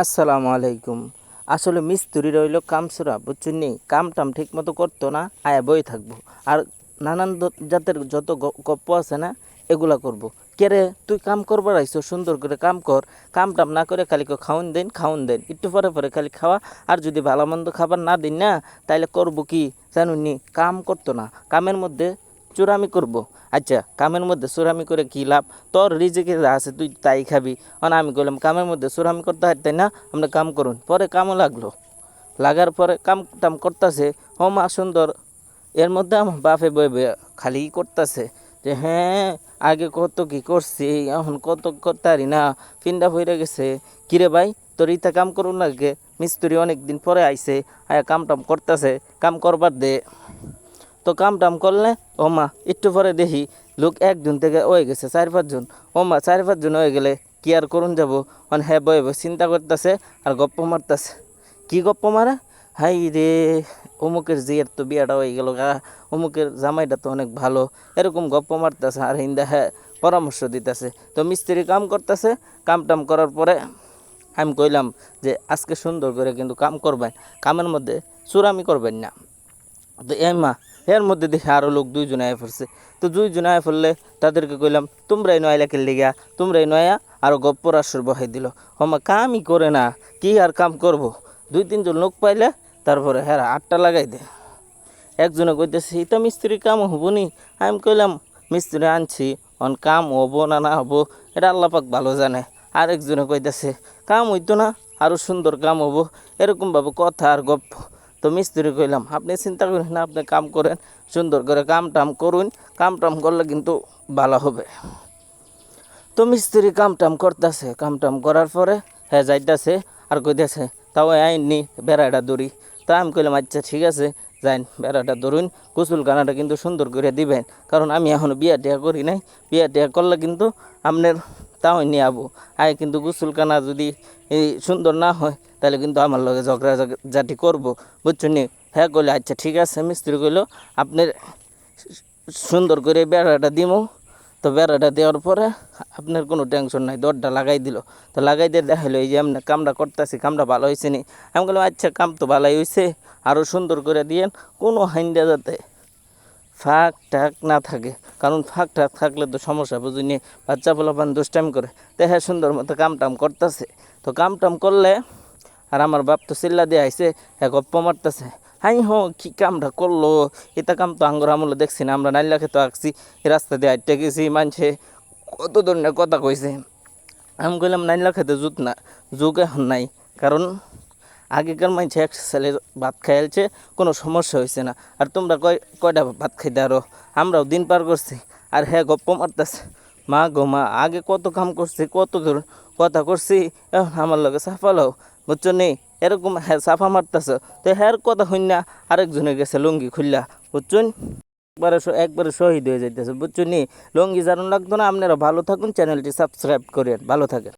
আসসালামু আলাইকুম। আসলে মিস্ত্রি রইল কামসুরা বুঝছেন কাম টাম ঠিক মতো করতো না, আয়া বই থাকব। আর নানান জাতের যত গপ্প আছে না, এগুলা করব। কেরে তুই কাম করবার আইসো, সুন্দর করে কাম কর। কাম টাম না করে খালি খাওন দেন খাওন দেন। একটু পরে পরে খালি খাওয়া। আর যদি ভালো মন্দ খাবার না দিন না, তাইলে করব কি? জানুনি কাম করতো না। কামের মধ্যে চুরামি করব। আচ্ছা কামের মধ্যে চুরামি করে কি লাভ? তোর রিজিকে আছে তুই তাই খাবি। মানে আমি বললাম কামের মধ্যে চুরামি করতে হয় তাই না? আমরা কাম করুন। পরে কামও লাগল। লাগার পরে কাম টাম করতেছে। ও মা সুন্দর। এর মধ্যে আমার বাপে বয়ে খালি করতেছে যে হ্যাঁ আগে কত কি করছি, এখন কত করতারি না পিন্ডা ভরে গেছে। কিরে ভাই, তোর ইতা কাম করুন লাগে মিস্ত্রি অনেক দিন পরে আইছে, আয়া কাম টাম করতেছে। কাম করবার দে। তো কাম টাম করলে, ও মা, একটু পরে দেখি লোক একজন থেকে হয়ে গেছে, চার পাঁচজন। ও মা, চার পাঁচজন হয়ে গেলে কি আর করুন যাব? মানে হ্যাঁ বয়ে বয়ে, চিন্তা করতেছে আর গপ্প মারতেছে। কি গপ্প মারে? হাই রে, অমুকের জিয়ের তো বিয়াটা হয়ে গেল গা। অমুকের জামাইটা তো অনেক ভালো। এরকম গপ্প মারতেছে আর হিন্দা হ্যাঁ পরামর্শ দিতেছে। তো মিস্ত্রি কাম করতেছে কাম টাম করার পরে আমি কইলাম যে আজকে সুন্দর করে কিন্তু কাম করবেন, কামের মধ্যে চুরামি করবেন না। তো এই মা এর মধ্যে দেখে আরও লোক দুইজন আয় পড়ছে তো দুইজন আয় পড়লে তাদেরকে কইলাম, তোমরাই নয়লা খেললে গিয়া, তোমরাই নয়া আরও গপ্পর আসর বহাই দিল। হমা, কামই করে না, কি আর কাম করব? দুই তিনজন লোক পাইলে তারপরে হ্যাঁ আটটা লাগাই দে একজনে কইতেছে এটা মিস্ত্রির কাম হব নি? আমি কইলাম, মিস্ত্রি আনছি, অন কাম হব না না হব, এটা আল্লাপাক ভালো জানে। আরেকজনে কইতেছে, কাম হইতো না আরও সুন্দর কাম হব। এরকমভাবে কথা আর গপ্প। তো মিস্ত্রি কইলাম, আপনি চিন্তা করেন না, আপনি কাম করেন, সুন্দর করে কাম টাম করুন, কাম টাম করলে কিন্তু ভালো হবে। তো মিস্ত্রি কাম টাম করতেছে, কাম টাম করার পরে হ্যাঁ যাইতেছে, আর কইতেছে, তাও আইননি বেড়াটা দৌড়ি। তা আমি কইলাম আচ্ছা ঠিক আছে, যাইন, বেড়াটা ধরুন কুসুল কানাটা কিন্তু সুন্দর করে দিবেন। কারণ আমি এখনও বিয়া টিয়া করি নাই, বিয়া টিয়া করলে কিন্তু আপনার তাও নিয়ে আবো। আয় কিন্তু গুসুল যদি সুন্দর না হয়, তাহলে কিন্তু আমার লগে ঝগড়া জাটি করব। বুঝছ নি? হ্যাঁ কইলে আচ্ছা ঠিক আছে, মিস্ত্রি কইলো, আপনার সুন্দর করে বেড়াটা দিমু। তো বেড়াটা দেওয়ার পরে আপনার কোনো টেনশন নাই, দরটা লাগাই দিল। তো লাগাই দিয়ে দেখাইলো এই যে আপনি কামটা করতেছি, কামটা ভালো হয়েছে নি? আমি বললাম আচ্ছা কাম তো ভালোই হয়েছে আরও সুন্দর করে দিয়েন, কোনো হাইন্ডা যাতে ফাঁক টাক না থাকে। কারণ ফাঁক টাক থাকলে তো সমস্যা, বুঝিনি? বাচ্চা পোলাপান দুষ্টাইম করে। দেখে সুন্দর মতো কাম টাম করতেছে। তো কাম টাম করলে আর আমার বাপ তো চিল্লা দিয়ে আইসে হ্যাঁ গপ্প মারতেছে। হাই হো, কি কামটা করল? এটা কাম তো আঙ্গুর আমলে দেখছি না, আমরা নাইলাকে তো আঁকছি রাস্তা দিয়ে আইটে গেছি, মানছে কত ধরনের কথা কইছে। আমি কইলাম, নাইলা খেতে জুত না যুগ এখন নাই। কারণ আগেকার মানুষ এক ছেলে ভাত খাইলছে কোনো সমস্যা হয়েছে না। আর তোমরা কয়, কয়টা ভাত খাইতে আরও? আমরাও দিন পার করছি। আর হ্যাঁ গপ্প মারতেছে। মা গো মা, আগে কত কাম করছি, কত দূর কথা করছি এখন আমার লগে সাফা সাফালো বুঝছ নেই এরকম হ্যাঁ সাফা মারতেছে। তো হ্যার কথা হইন না। আরেকজনে গেছে, লুঙ্গি খুললা। বুঝছুন একবারে একবারে শহীদ হয়ে যাইতেছে। বুঝছ নি? লুঙ্গি জানুন লাগতো না। আপনারা ভালো থাকুন, চ্যানেলটি সাবস্ক্রাইব করেন। ভালো থাকেন।